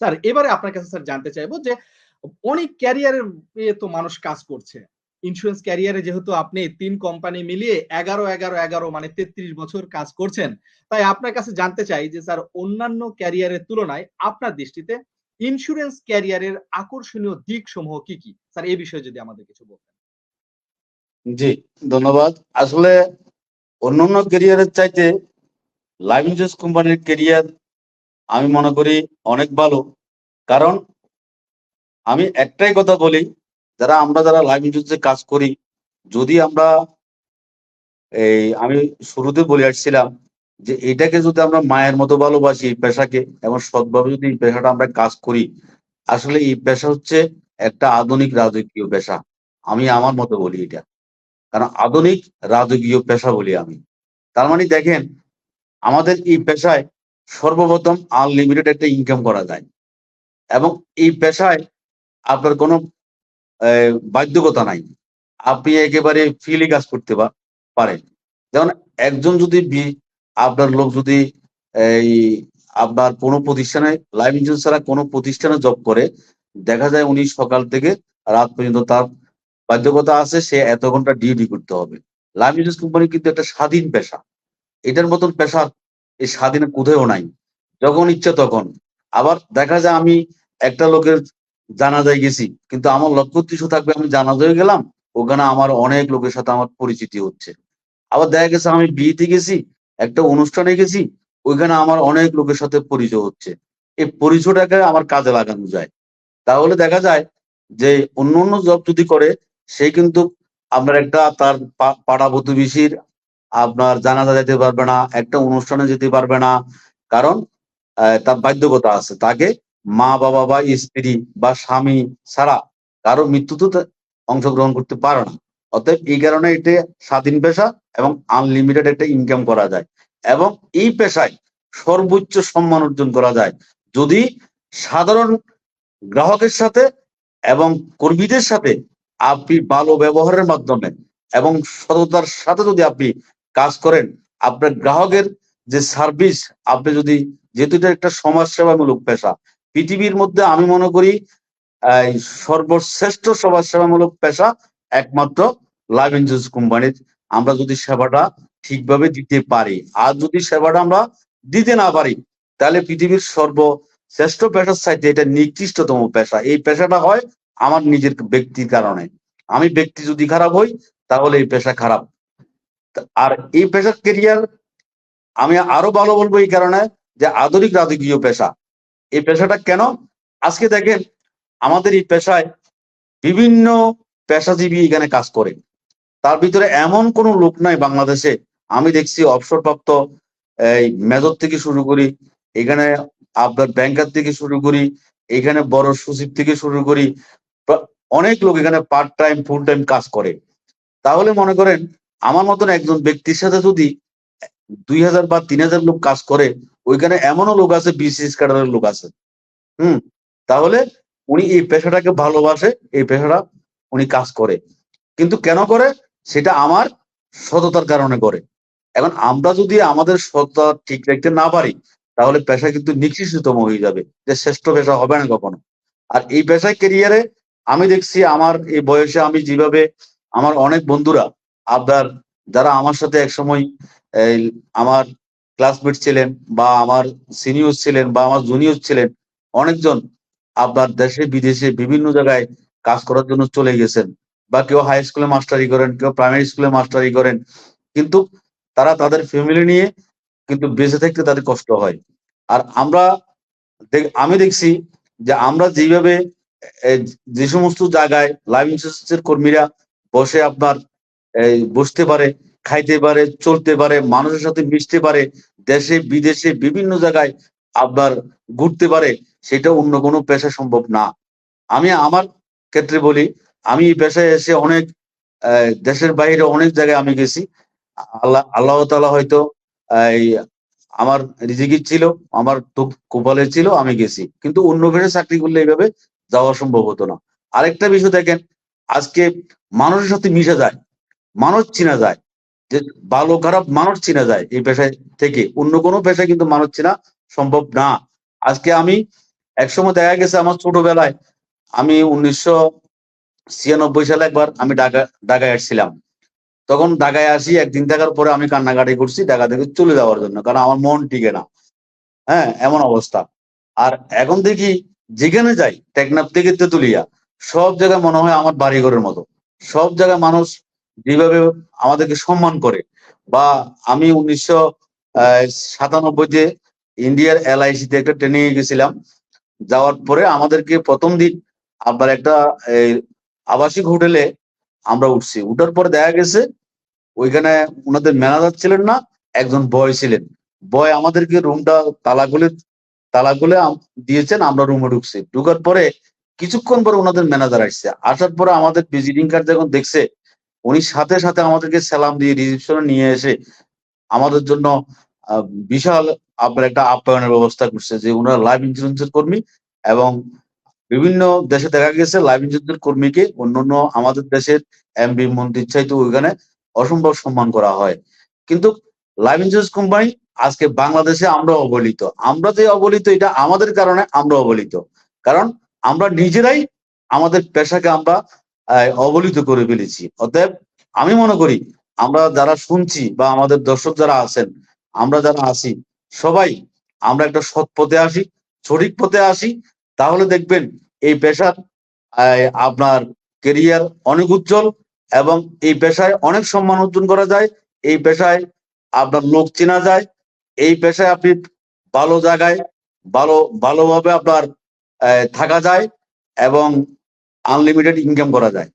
Sir, এবারে আপনার কাছে স্যার জানতে চাইব যে অনেক ক্যারিয়ারের তো মানুষ কাজ করছে। ইন্স্যুরেন্স ক্যারিয়ারে যেহেতু আপনি তিন কোম্পানি মিলিয়ে এগারো এগারো এগারো মানে তেত্রিশ বছর কাজ করছেন, তাই আপনার কাছে জানতে চাই যে স্যার, অন্যান্য ক্যারিয়ারের তুলনায় আপনার দৃষ্টিতে ইন্স্যুরেন্স ক্যারিয়ারের আকর্ষণীয় দিক সমূহ কি কি? স্যার এই বিষয়ে যদি আমাদের কিছু বলতেন। জি, ধন্যবাদ। আসলে অন্যান্য ক্যারিয়ারের চাইতে লাইফ ইন্স্যুরেন্স কোম্পানির ক্যারিয়ার আমি মনে করি অনেক ভালো। কারণ আমি একটাই কথা বলি, যারা আমরা যারা লাইফ ইন্স্যুরেন্সে কাজ করি, যদি আমরা এই আমি শুরুতে বলে আসছিলাম যে এটাকে যদি আমরা মায়ের মতো ভালোবাসি এই পেশাকে, এবং সৎভাবে যদি এই পেশাটা আমরা কাজ করি, আসলে এই পেশা হচ্ছে একটা আধুনিক রাজকীয় পেশা। আমি আমার মতো বলি এটা। কারণ আধুনিক রাজকীয় পেশা বলি আমি। তার মানে দেখেন, আমাদের এই পেশায় সর্বপ্রথম আনলিমিটেড একটা ইনকাম করা যায়। এবং এই পেশায় আপনার কোনো বাধ্যকতা নাই। আপনি একেবারে ফ্রিলি কাজ করতে পারেন। যেমন একজন যদি আপনার লোক যদি, এই, আপনার কোনো প্রতিষ্ঠানে লাইফ ইন্স্যুরেন্স ছাড়া কোনো প্রতিষ্ঠানে জব করে, দেখা যায় উনি সকাল থেকে রাত পর্যন্ত তার বাধ্যকতা আছে, সে এত ঘণ্টা ডিউটি করতে হবে। লাইফ ইন্স্যুরেন্স কোম্পানি কিন্তু একটা স্বাধীন পেশা। এটার মতন পেশা এই স্বাধীন কোথাও নাই। যখন ইচ্ছা তখন। আবার দেখা যায় আমি একটা লোকের জানাজায় গেছি, কিন্তু আমার লক্ষ্য উদ্দেশ্য থাকবে আমি জানাজায় গেলাম, ওখানে আমার অনেক লোকের সাথে আমার পরিচিতি হচ্ছে। আবার দেখা গেছে আমি বিয়েতে গেছি, একটা অনুষ্ঠানে গেছি, ওইখানে আমার অনেক লোকের সাথে পরিচয় হচ্ছে। এই পরিচয়টাকে আমার কাজে লাগানো যায়। তাহলে দেখা যায় যে অন্য অন্য জব যদি করে, সে কিন্তু আপনার একটা তার পাড়া প্রতিবেশীর আপনার জানাজা যেতে পারবে না, একটা অনুষ্ঠানে যেতে পারবে না। কারণ তার বাধ্যকতা আছে। তাকে মা, বাবা বা স্ত্রী বা স্বামী ছাড়া কারও মৃত্যুতে অংশগ্রহণ করতে পারে না। অতএব এই কারণে এটা স্বাধীন পেশা এবং আনলিমিটেড একটা ইনকাম করা যায় এবং এই পেশায় সর্বোচ্চ সম্মান অর্জন করা যায়। যদি সাধারণ গ্রাহকের সাথে এবং কর্মীদের সাথে আপনি ভালো ব্যবহারের মাধ্যমে এবং সততার সাথে যদি আপনি কাজ করেন, আপনার গ্রাহকের যে সার্ভিস আপনি যদি যেহেতু এটা একটা সমাজসেবামূলক পেশা, পৃথিবীর মধ্যে আমি মনে করি সর্বশ্রেষ্ঠ সমাজসেবামূলক পেশা একমাত্র লাইফ ইন্স্যুরেন্স কোম্পানির আমরা যদি সেবাটা ঠিকভাবে দিতে পারি, আর যদি সেবাটা আমরা দিতে না পারি, তাহলে পৃথিবীর সর্বশ্রেষ্ঠ পেশার চাইতে এটা নিকৃষ্টতম পেশা। এই পেশাটা হয় আমার নিজের ব্যক্তির কারণে। আমি ব্যক্তি যদি খারাপ হই, তাহলে এই পেশা খারাপ। আর এই পেশার কেরিয়ার আমি আরও ভালো বলব এই কারণে যে আধুনিক রাজকীয় পেশা। এই পেশাটা কেন? আজকে দেখেন আমাদের এই পেশায় বিভিন্ন পেশাজীবী এখানে কাজ করে। তার ভিতরে এমন কোনো লোক নাই বাংলাদেশে। আমি দেখছি অবসরপ্রাপ্ত এই মেজর থেকে শুরু করি, এখানে আপনার ব্যাংকার থেকে শুরু করি, এখানে বড় সচিব থেকে শুরু করি, অনেক লোক এখানে পার্ট টাইম ফুল টাইম কাজ করে। তাহলে মনে করেন আমার মতন একজন ব্যক্তির সাথে যদি দুই হাজার বা তিন হাজার লোক কাজ করে, ওইখানে এমনও লোক আছে বিসিএস ক্যাডারের লোক আছে। হুম? তাহলে উনি এই পেশাটাকে ভালোবাসে, এই পেশাটা উনি কাজ করে। কিন্তু কেন করে? সেটা আমার সততার কারণে করে। এখন আমরা যদি আমাদের সততা ঠিক রাখতে না পারি, তাহলে পেশা কিন্তু নিকৃষ্টতম হয়ে যাবে, যে শ্রেষ্ঠ পেশা হবে না কখনো। আর এই পেশায় কেরিয়ারে আমি দেখছি, আমার এই বয়সে আমি যেভাবে আমার অনেক বন্ধুরা আপনার যারা আমার সাথে একসময় আমার ক্লাসমেট ছিলেন বা আমার সিনিয়র ছিলেন বা আমার জুনিয়র ছিলেন, অনেকজন আপনার দেশে, বিদেশে, বিভিন্ন জায়গায় কাজ করার জন্য চলে গেছেন। বা কেউ হাই স্কুলে মাস্টারি করেন, কেউ প্রাইমারি স্কুলে মাস্টারি করেন। কিন্তু তারা তাদের ফ্যামিলি নিয়ে কিন্তু বেঁচে থাকতে তাদের কষ্ট হয়। আর আমরা আমি দেখছি যে আমরা যেভাবে যে সমস্ত জায়গায় লাইভ ইন্স্যুরেন্সের কর্মীরা বসে আপনার বসতে পারে, খাইতে পারে, চলতে পারে, মানুষের সাথে মিশতে পারে, দেশে, বিদেশে, বিভিন্ন জায়গায় আপনার ঘুরতে পারে, সেটা অন্য কোনো পেশা সম্ভব না। আমি আমার ক্ষেত্রে বলি, আমি এই পেশায় এসে অনেক দেশের বাইরে অনেক জায়গায় আমি গেছি। আল্লাহ আল্লাহ তালা হয়তো, এই, আমার রিজিকির ছিল, আমার কোপালে ছিল, আমি গেছি। কিন্তু অন্য পেশায় চাকরি করলে এইভাবে যাওয়া সম্ভব হতো না। আরেকটা বিষয় দেখেন, আজকে মানুষের সাথে মিশে যায়। মানুষ চিনা যায়। যে ভালো খারাপ মানুষ চিনা যায় এই পেশায় থেকে। অন্য কোনো পেশায় কিন্তু মানুষ চিনা সম্ভব না। আজকে আমি একসময় দেখা গেছে আমার ছোটবেলায় আমি উনিশশো ছিয়ানব্বই সালে একবার আমি ঢাকা, ঢাকায় আসছিলাম। তখন ঢাকায় আসি, একদিন থাকার পরে আমি কান্নাকাটি করছি ঢাকা থেকে চলে যাওয়ার জন্য, কারণ আমার মন টিকে না। হ্যাঁ এমন অবস্থা। আর এখন দেখি যেখানে যাই, টেকনাফ থেকে তেতুলিয়া, সব জায়গায় মনে হয় আমার বাড়িঘরের মতো। সব জায়গায় মানুষ যেভাবে আমাদেরকে সম্মান করে। বা আমি উনিশশো সাতানব্বই সাতানব্বইতে ইন্ডিয়ার এলআইসিতে একটা ট্রেনিং এ গেছিলাম, যাওয়ার পরে আমাদেরকে প্রথম দিন আবার একটা আবাসিক হোটেলে আমরা উঠছি। উঠার পরে দেখা গেছে, ওইখানে ওনাদের ম্যানেজার ছিলেন না, একজন বয় ছিলেন। বয় আমাদেরকে রুমটা তালা খুলে তালা খুলে দিয়েছেন, আমরা রুমে ঢুকছি। ঢুকার পরে কিছুক্ষণ পরে ওনাদের ম্যানেজার আসছে। আসার পরে আমাদের ভিজিটিং কার্ড যখন দেখছে উনি সাথে সাথে আমাদেরকে সালাম দিয়ে রিসেপশনে নিয়ে এসে আমাদের জন্য বিশাল আপনার একটা আপ্যায়নের ব্যবস্থা করছে যে ওনারা লাইফ ইন্স্যুরেন্সের কর্মী এবং বিভিন্ন দেশে দেখা গেছে লাইফ ইন্স্যুরেন্সের কর্মীকে অন্যান্য আমাদের দেশের এমবি মন্ত্রীর চাইতে ওইখানে অসম্ভব সম্মান করা হয়। কিন্তু লাইফ ইন্স্যুরেন্স কোম্পানি আজকে বাংলাদেশে আমরা অবহেলিত আমরা যে অবহেলিত এটা আমাদের কারণে আমরা অবহেলিত কারণ আমরা নিজেরাই আমাদের পেশাকে আমরা আহ, অবহেলিত করে ফেলেছি। অতএব আমি মনে করি আমরা যারা শুনছি বা আমাদের দর্শক যারা আছেন আমরা যারা আছি সবাই আমরা একটা সৎ পথে আসি সঠিক পথে আসি তাহলে দেখবেন এই পেশার আপনার কেরিয়ার অনেক উজ্জ্বল এবং এই পেশায় অনেক সম্মান অর্জন করা যায় এই পেশায় আপনার লোক চেনা যায় এই পেশায় আপনি ভালো জায়গায় ভালো ভালোভাবে আপনার থাকা যায় এবং আনলিমিটেড ইনকাম করা যায়।